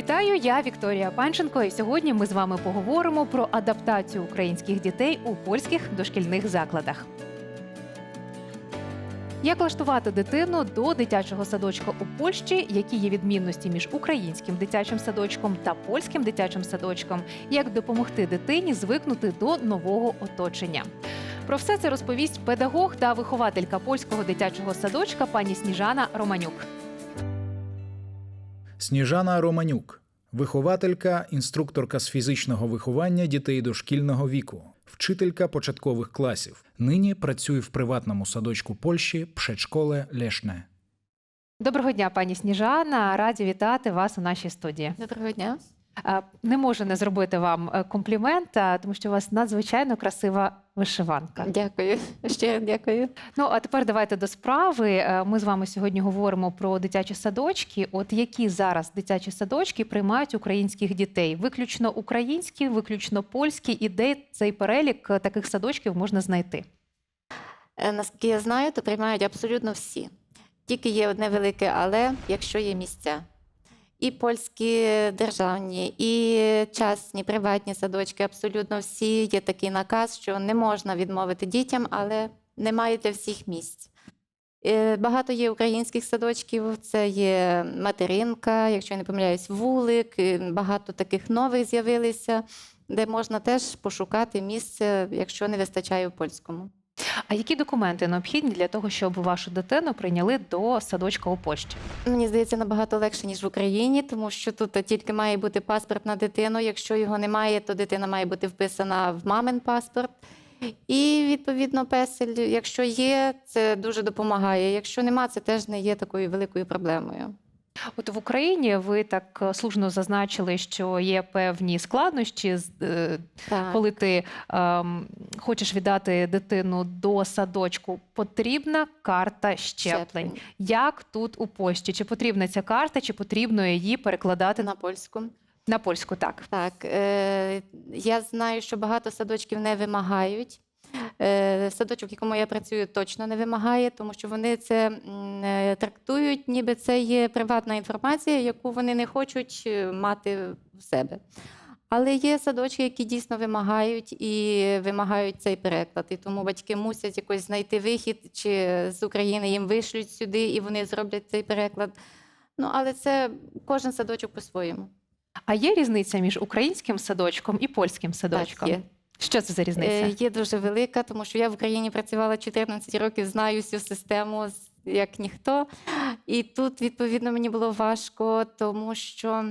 Вітаю, я Вікторія Панченко. І сьогодні ми з вами поговоримо про адаптацію українських дітей у польських дошкільних закладах. Як влаштувати дитину до дитячого садочка у Польщі, які є відмінності між українським дитячим садочком та польським дитячим садочком, як допомогти дитині звикнути до нового оточення? Про все це розповість педагог та вихователька польського дитячого садочка пані Сніжана Романюк. Сніжана Романюк, вихователька, інструкторка з фізичного виховання дітей дошкільного віку, вчителька початкових класів. Нині працює в приватному садочку Польщі Пшечколе Лешне. Доброго дня, пані Сніжана. Раді вітати вас у нашій студії. Доброго дня. Не можу не зробити вам е, комплімента, тому що у вас надзвичайно красива вишиванка. Дякую. Ще дякую. Ну а тепер давайте до справи. Е, Ми з вами сьогодні говоримо про дитячі садочки. От які зараз дитячі садочки приймають українських дітей? Виключно українські, виключно польські, і де цей перелік е, таких садочків можна знайти? Наскільки я знаю, то приймають абсолютно всі. Тільки є одне велике але, якщо є місця. І польські державні, і частні, приватні садочки, абсолютно всі. Є такий наказ, що не можна відмовити дітям, але немає для всіх місць. Е, Багато є українських садочків, це є материнка, якщо я не помиляюсь, вулик. е, Багато таких нових з'явилися, де можна теж пошукати місце, якщо не вистачає в польському. А які документи необхідні для того, щоб вашу дитину прийняли до садочка у Польщі? Мені здається, набагато легше, ніж в Україні, тому що тут тільки має бути паспорт на дитину. Якщо його немає, то дитина має бути вписана в мамин паспорт. І відповідно песель, якщо є, це дуже допомагає. Якщо нема, це теж не є такою великою проблемою. От в Україні ви так е, слушно зазначили, що є певні складнощі, е, Так. коли ти ем, хочеш віддати дитину до садочку, потрібна карта щеплень. Щеплень. Як тут у Польщі? Чи потрібна ця карта, чи потрібно її перекладати на польську. на польську? Так. Так, е, я знаю, що багато садочків не вимагають. Е, садочок, в якому я працюю, точно не вимагає, тому що вони це е, трактують, ніби це є приватна інформація, яку вони не хочуть е, мати в себе. Але є садочки, які дійсно вимагають і вимагають цей переклад. І тому батьки мусять якось знайти вихід, чи з України їм вишлють сюди, і вони зроблять цей переклад. Ну, але це кожен садочок по-своєму. А є різниця між українським садочком і польським садочком? Так, є. Що це за різниця? Е, Є дуже велика, тому що я в Україні працювала 14 років, знаю всю систему як ніхто. І тут, відповідно, мені було важко, тому що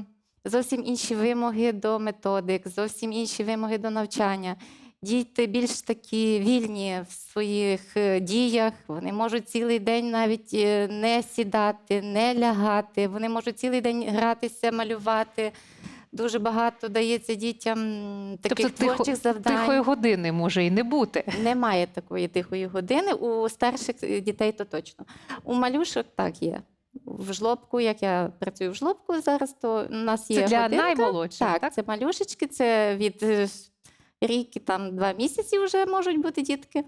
зовсім інші вимоги до методик, зовсім інші вимоги до навчання. Діти більш такі вільні в своїх е, діях. Вони можуть цілий день навіть е, не сідати, не лягати. Вони можуть цілий день гратися, малювати. Дуже багато дається дітям таких тобто тихо, творчих завдань. тихої години може і не бути. Немає такої тихої години. У старших е, дітей то точно. У малюшок так є. В жлобку, як я працюю в жлобку зараз, то у нас є Це для годинка. наймолодших, Так, так? це малюшечки, це від е, рік і там два місяці вже можуть бути дітки.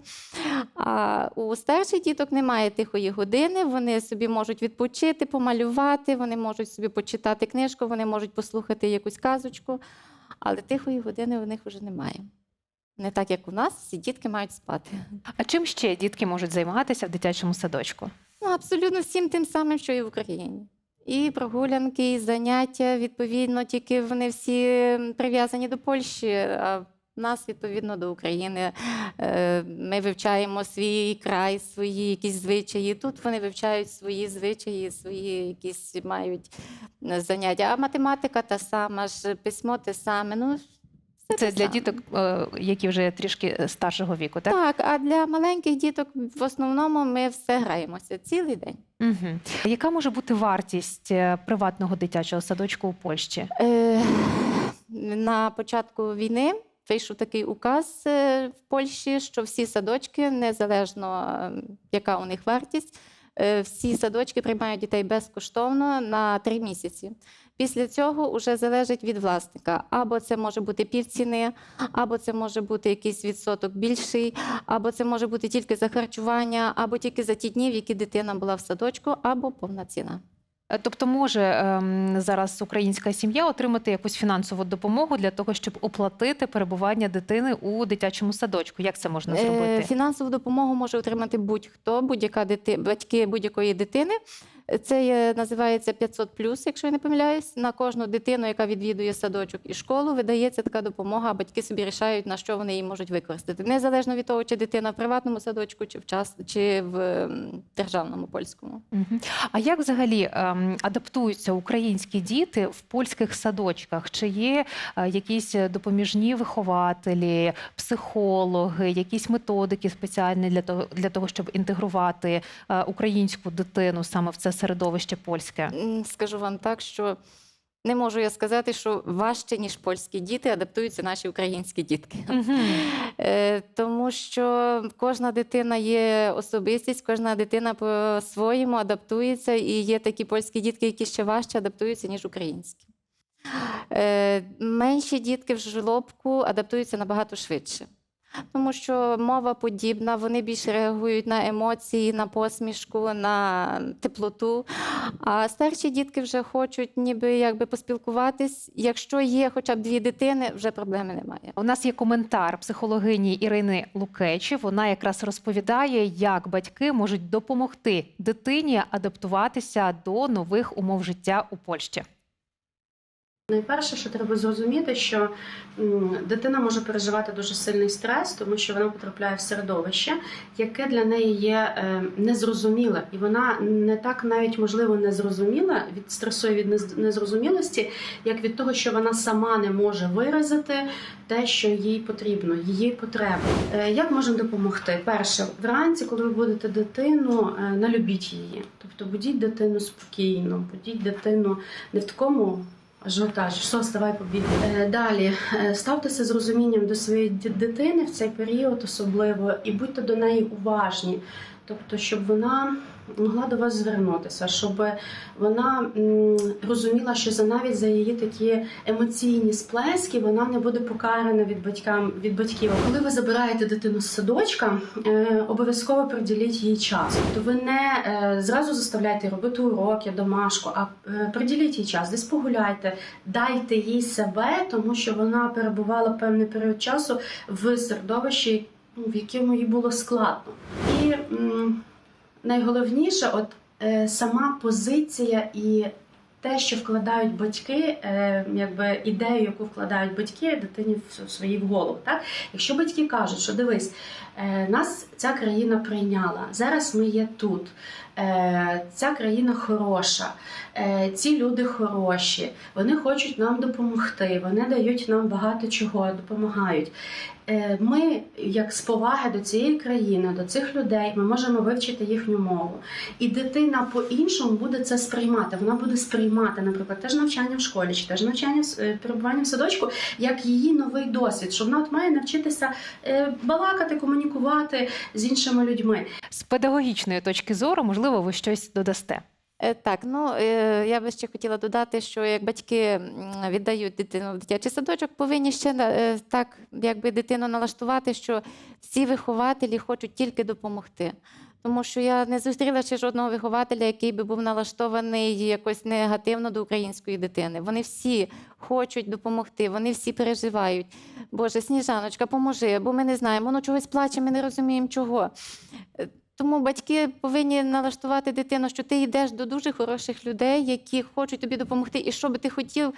А у старших діток немає тихої години. Вони собі можуть відпочити, помалювати, вони можуть собі почитати книжку, вони можуть послухати якусь казочку, але тихої години у них вже немає. Не так, як у нас, всі дітки мають спати. А чим ще дітки можуть займатися в дитячому садочку? Ну, абсолютно всім тим самим, що і в Україні. І прогулянки, і заняття, відповідно, тільки вони всі прив'язані до Польщі, а в нас, відповідно, до України. Е, Ми вивчаємо свій край, свої якісь звичаї. Тут вони вивчають свої звичаї, свої якісь мають е, заняття. А математика та сама ж, письмо те саме. Ну, Це для саме. діток, е, які вже трішки старшого віку, так? Так, а для маленьких діток в основному ми все граємося цілий день. Угу. Яка може бути вартість приватного дитячого садочку у Польщі? Е, На початку війни вийшов такий указ е, в Польщі, що всі садочки, незалежно е, яка у них вартість, е, всі садочки приймають дітей безкоштовно на три місяці. Після цього вже залежить від власника. Або це може бути півціни, або це може бути якийсь відсоток більший, або це може бути тільки за харчування, або тільки за ті дні, в які дитина була в садочку, або повна ціна. Е, Тобто може ем, зараз українська сім'я отримати якусь фінансову допомогу для того, щоб оплатити перебування дитини у дитячому садочку. Як це можна Е, зробити? Фінансову допомогу може отримати будь-хто, будь-яка дити... батьки будь-якої дитини. Це є, називається 500 якщо я не помиляюсь. На кожну дитину, яка відвідує садочок і школу, видається така допомога, батьки собі рішають, на що вони її можуть використати. Незалежно від того, чи дитина в приватному садочку, чи в час, чи в державному польському. А як взагалі ем, адаптуються українські діти в польських садочках? Чи є е, якісь допоміжні вихователі, психологи, якісь методики спеціальні для того, для того, щоб інтегрувати е, українську дитину саме в це середовище польське? Скажу вам так, що не можу я сказати, що важче, ніж польські діти, адаптуються наші українські дітки. Мгм. Е, Тому що кожна дитина є особистість, кожна дитина по-своєму адаптується, і є такі польські дітки, які ще важче адаптуються, ніж українські. Е, Менші дітки в жлобку адаптуються набагато швидше. Тому що мова подібна, вони більше реагують на емоції, на посмішку, на теплоту. А старші дітки вже хочуть ніби якби поспілкуватись. Якщо є хоча б дві дитини, вже проблеми немає. У нас є коментар психологині Ірини Лукечі. Вона якраз розповідає, як батьки можуть допомогти дитині адаптуватися до нових умов життя у Польщі. Найперше, що треба зрозуміти, що дитина може переживати дуже сильний стрес, тому що вона потрапляє в середовище, яке для неї є е, незрозуміле, і вона не так навіть можливо не зрозуміла від стресу і від нез- незрозумілості, як від того, що вона сама не може виразити те, що їй потрібно, її потреби. Е, Як можемо допомогти? Перше, вранці, коли ви будете дитину, е, налюбіть її, тобто будіть дитину спокійно, будіть дитину не в такому. Ажіотаж, що вставай побіг. Е, Далі е, ставтеся з розумінням до своєї дитини в цей період особливо і будьте до неї уважні. Тобто, щоб вона могла до вас звернутися, щоб вона розуміла, що за навіть за її такі емоційні сплески вона не буде покарана від батькам від батьків. Коли ви забираєте дитину з садочка, е, обов'язково приділіть їй час. Тобто ви не е, зразу заставляйте робити уроки, домашку, а е, приділіть їй час, десь погуляйте, дайте їй себе, тому що вона перебувала певний період часу в середовищі, ну, в якому їй було складно. І найголовніше, от е, сама позиція і те, що вкладають батьки, е, якби ідею, яку вкладають батьки дитині в свої в голову. Так? Якщо батьки кажуть, що дивись, е, нас ця країна прийняла, зараз ми є тут. Е, Ця країна хороша, е, ці люди хороші, вони хочуть нам допомогти, вони дають нам багато чого, допомагають. Е, Ми, як з поваги до цієї країни, до цих людей, ми можемо вивчити їхню мову. І дитина по-іншому буде це сприймати. Вона буде сприймати, наприклад, теж навчання в школі, чи теж навчання в е, перебування в садочку, як її новий досвід, що вона от має навчитися е, балакати, комунікувати з іншими людьми. З педагогічної точки зору, можливо, ви щось додасте. Е, Так, ну е, я би ще хотіла додати, що як батьки віддають дитину в дитячий садочок, повинні ще е, так, якби дитину налаштувати, що всі вихователі хочуть тільки допомогти. Тому що я не зустріла ще жодного вихователя, який би був налаштований якось негативно до української дитини. Вони всі хочуть допомогти, вони всі переживають. Боже, сніжаночка, поможи, бо ми не знаємо, воно чогось плаче, ми не розуміємо чого. Тому батьки повинні налаштувати дитину, що ти йдеш до дуже хороших людей, які хочуть тобі допомогти, і що би ти хотів,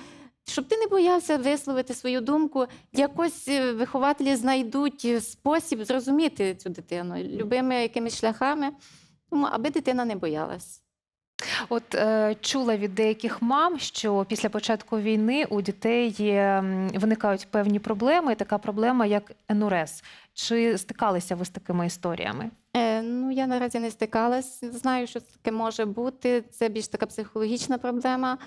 щоб ти не боявся висловити свою думку. Якось е, вихователі знайдуть е, спосіб зрозуміти цю дитину любими якимись шляхами, тому аби дитина не боялась. От е, чула від деяких мам, що після початку війни у дітей є, виникають певні проблеми, така проблема, як енурез. Чи стикалися ви з такими історіями? Е, ну, я наразі не стикалась. Знаю, що таке може бути. Це більш така психологічна проблема.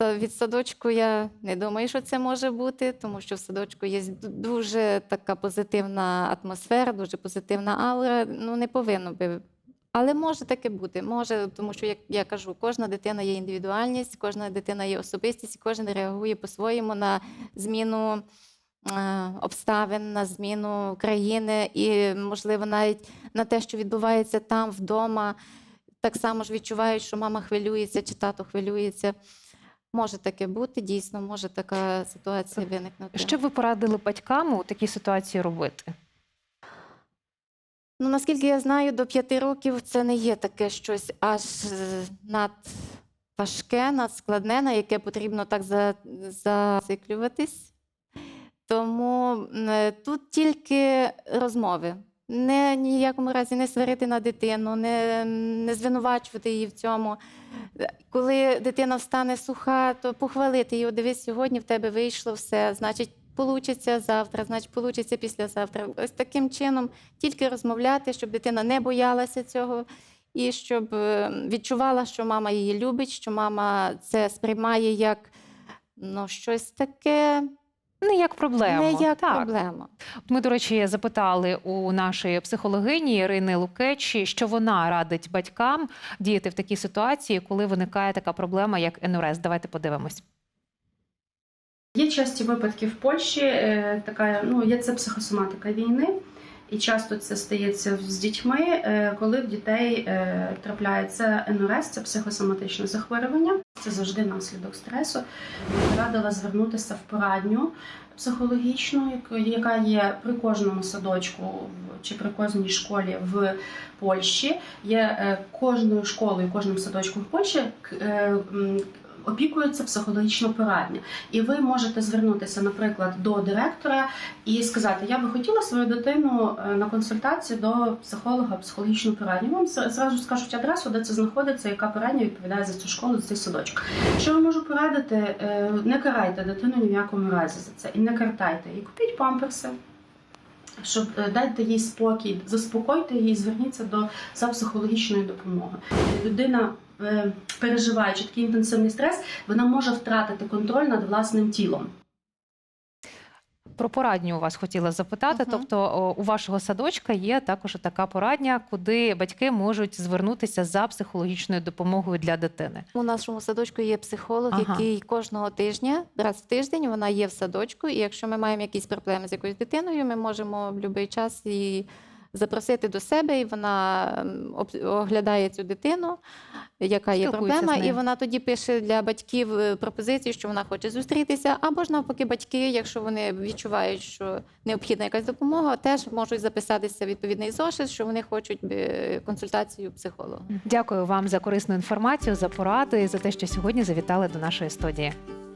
Від садочку я не думаю, що це може бути, тому що в садочку є дуже така позитивна атмосфера, дуже позитивна аура. Ну, не повинно би. Але може таке бути. Може, тому що, як я кажу, кожна дитина є індивідуальність, кожна дитина є особистість, і кожен реагує по-своєму на зміну обставин, на зміну країни і, можливо, навіть на те, що відбувається там вдома. так само ж відчувають, що мама хвилюється чи тато хвилюється. Може таке бути, дійсно, може така ситуація виникнути. Що б ви порадили батькам у такій ситуації робити? Ну, наскільки я знаю, до п'яти років це не є таке щось аж е, надважке, надскладне, на яке потрібно так зациклюватись. Тому е, тут тільки розмови. Не ні в якому разі не сварити на дитину, не, не звинувачувати її в цьому. Е, Коли дитина встане суха, то похвалити її. Дивись, сьогодні в тебе вийшло все, значить, получиться завтра, значить, получиться післязавтра. Ось таким чином тільки розмовляти, щоб дитина не боялася цього, і щоб е, відчувала, що мама її любить, що мама це сприймає як ну, щось таке, Не як проблема. не як так. проблема. Ми, до речі, запитали у нашої психологині Ірини Лукечі, що вона радить батькам діяти в такій ситуації, коли виникає така проблема, як НРС. Давайте подивимось. Є часті випадки в Польщі, е, така ну є це психосоматика війни, і часто це стається з дітьми, е, коли в дітей е, трапляється НРС, це психосоматичне захворювання. Це завжди наслідок стресу. Радила звернутися в порадню психологічну, яка- є при кожному садочку чи при кожній школі в Польщі. Є е, кожною школою, кожним садочком в Польщі опікується психологічна порадня. І ви можете звернутися, наприклад, до директора і сказати: Я би хотіла свою дитину е, на консультацію до психолога, психологічну порадню. Вам зразу скажуть адресу, де це знаходиться, яка порадня відповідає за цю школу, за цей садочок. Що я можу порадити, е, не карайте дитину ні в якому разі за це і не картайте її. Купіть памперси. Щоб е, дайте їй спокій, заспокойте її, зверніться до за психологічною допомогою. Людина, переживаючи такий інтенсивний стрес, вона може втратити контроль над власним тілом. Про порадню у вас хотіла запитати. Мгм. Тобто, у вашого садочка є також така порадня, куди батьки можуть звернутися за психологічною допомогою для дитини. У нашому садочку є психолог, Ага. який кожного тижня, раз в тиждень, вона є в садочку. І якщо ми маємо якісь проблеми з якоюсь дитиною, ми можемо в будь-який час її запросити до себе, і вона оглядає цю дитину, яка є Спілкується проблема, з нею. і вона тоді пише для батьків е, пропозицію, що вона хоче зустрітися, або ж навпаки, батьки, якщо вони відчувають, що необхідна якась допомога, теж можуть записатися в відповідний зошит, що вони хочуть е, консультацію психолога. Дякую вам за корисну інформацію, за поради і за те, що сьогодні завітали до нашої студії.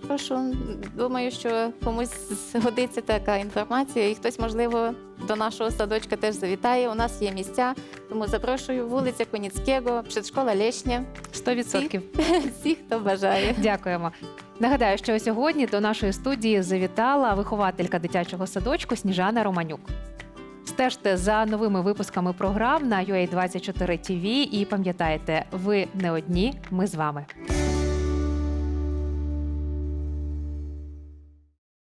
Прошу, думаю, що комусь згодиться така інформація, і хтось, можливо, до нашого садочка теж завітає. У нас є місця, тому запрошую вулиця Коніцького, предшкола Лєшня. 100%. Всіх, хто бажає. Дякуємо. Нагадаю, що сьогодні до нашої студії завітала вихователька дитячого садочку Сніжана Романюк. Стежте за новими випусками програм на UA24 TV і пам'ятайте, ви не одні, ми з вами.